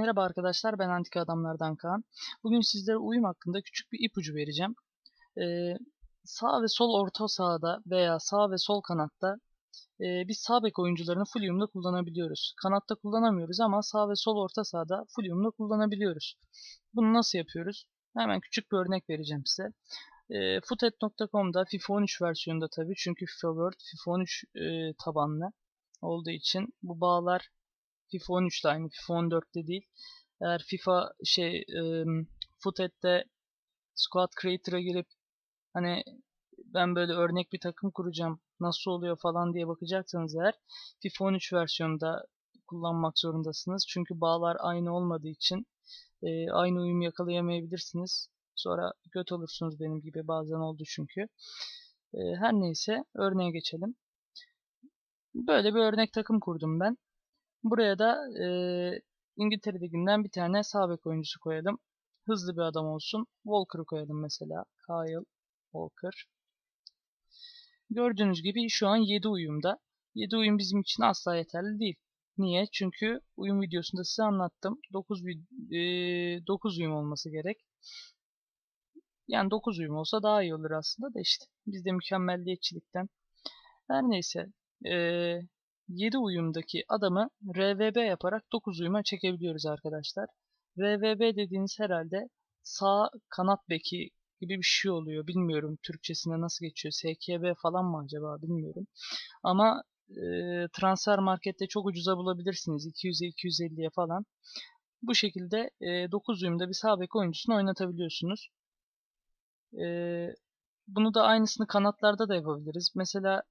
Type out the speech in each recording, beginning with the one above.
Merhaba arkadaşlar, ben Antika Adamlardan Kaan. Bugün sizlere uyum hakkında küçük bir ipucu vereceğim. Ee, sağ ve sol orta sahada veya sağ ve sol kanatta e, biz sağ bek oyuncularını full uyumda kullanabiliyoruz. Kanatta kullanamıyoruz ama sağ ve sol orta sahada full uyumda kullanabiliyoruz. Bunu nasıl yapıyoruz? Hemen küçük bir örnek vereceğim size. E, Footed.com'da FIFA 13 versiyonunda tabii çünkü FIFA World FIFA 13 e, tabanlı olduğu için bu bağlar FIFA 13 ile aynı, FIFA 14'te değil. Eğer FIFA şey e, Footet'te Squad Creator'a girip hani ben böyle örnek bir takım kuracağım nasıl oluyor falan diye bakacaksanız eğer FIFA 13 versiyonunda kullanmak zorundasınız. Çünkü bağlar aynı olmadığı için e, aynı uyum yakalayamayabilirsiniz. Sonra göt olursunuz benim gibi bazen oldu çünkü. E, her neyse örneğe geçelim. Böyle bir örnek takım kurdum ben. Buraya da e, İngiltere Ligi'nden bir tane sağ oyuncusu koyalım. Hızlı bir adam olsun. Walker'ı koyalım mesela. Kyle Walker. Gördüğünüz gibi şu an 7 uyumda. 7 uyum bizim için asla yeterli değil. Niye? Çünkü uyum videosunda size anlattım. 9, e, 9 uyum olması gerek. Yani 9 uyum olsa daha iyi olur aslında da işte. Biz de mükemmelliyetçilikten. Her neyse. E, 7 uyumdaki adamı RVB yaparak 9 uyuma çekebiliyoruz arkadaşlar. RVB dediğiniz herhalde sağ kanat beki gibi bir şey oluyor. Bilmiyorum Türkçesinde nasıl geçiyor. SKB falan mı acaba bilmiyorum. Ama e, transfer markette çok ucuza bulabilirsiniz. 200'e 250'ye falan. Bu şekilde e, 9 uyumda bir sağ bek oyuncusunu oynatabiliyorsunuz. E, bunu da aynısını kanatlarda da yapabiliriz. Mesela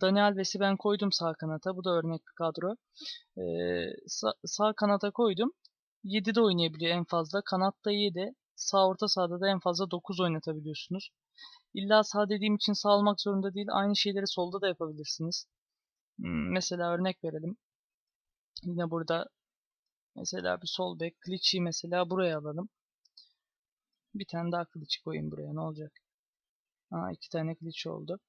Dani Alves'i ben koydum sağ kanata. Bu da örnek bir kadro. Ee, sağ, sağ kanata koydum. 7'de oynayabiliyor en fazla. Kanatta 7. Sağ orta sahada da en fazla 9 oynatabiliyorsunuz. İlla sağ dediğim için sağ olmak zorunda değil. Aynı şeyleri solda da yapabilirsiniz. Hmm, mesela örnek verelim. Yine burada mesela bir sol bek. Glitch'i mesela buraya alalım. Bir tane daha glitch koyayım buraya. Ne olacak? Aa, iki tane glitch oldu.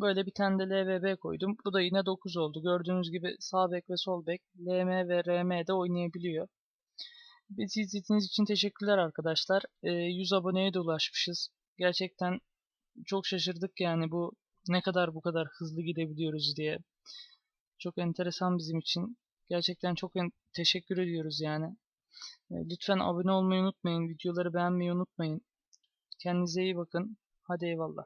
Böyle bir tane de LVB koydum. Bu da yine 9 oldu. Gördüğünüz gibi sağ bek ve sol bek LM ve RM de oynayabiliyor. Bizi izlediğiniz için teşekkürler arkadaşlar. Ee, 100 aboneye de ulaşmışız. Gerçekten çok şaşırdık yani bu ne kadar bu kadar hızlı gidebiliyoruz diye. Çok enteresan bizim için. Gerçekten çok teşekkür ediyoruz yani. Ee, lütfen abone olmayı unutmayın. Videoları beğenmeyi unutmayın. Kendinize iyi bakın. Hadi eyvallah.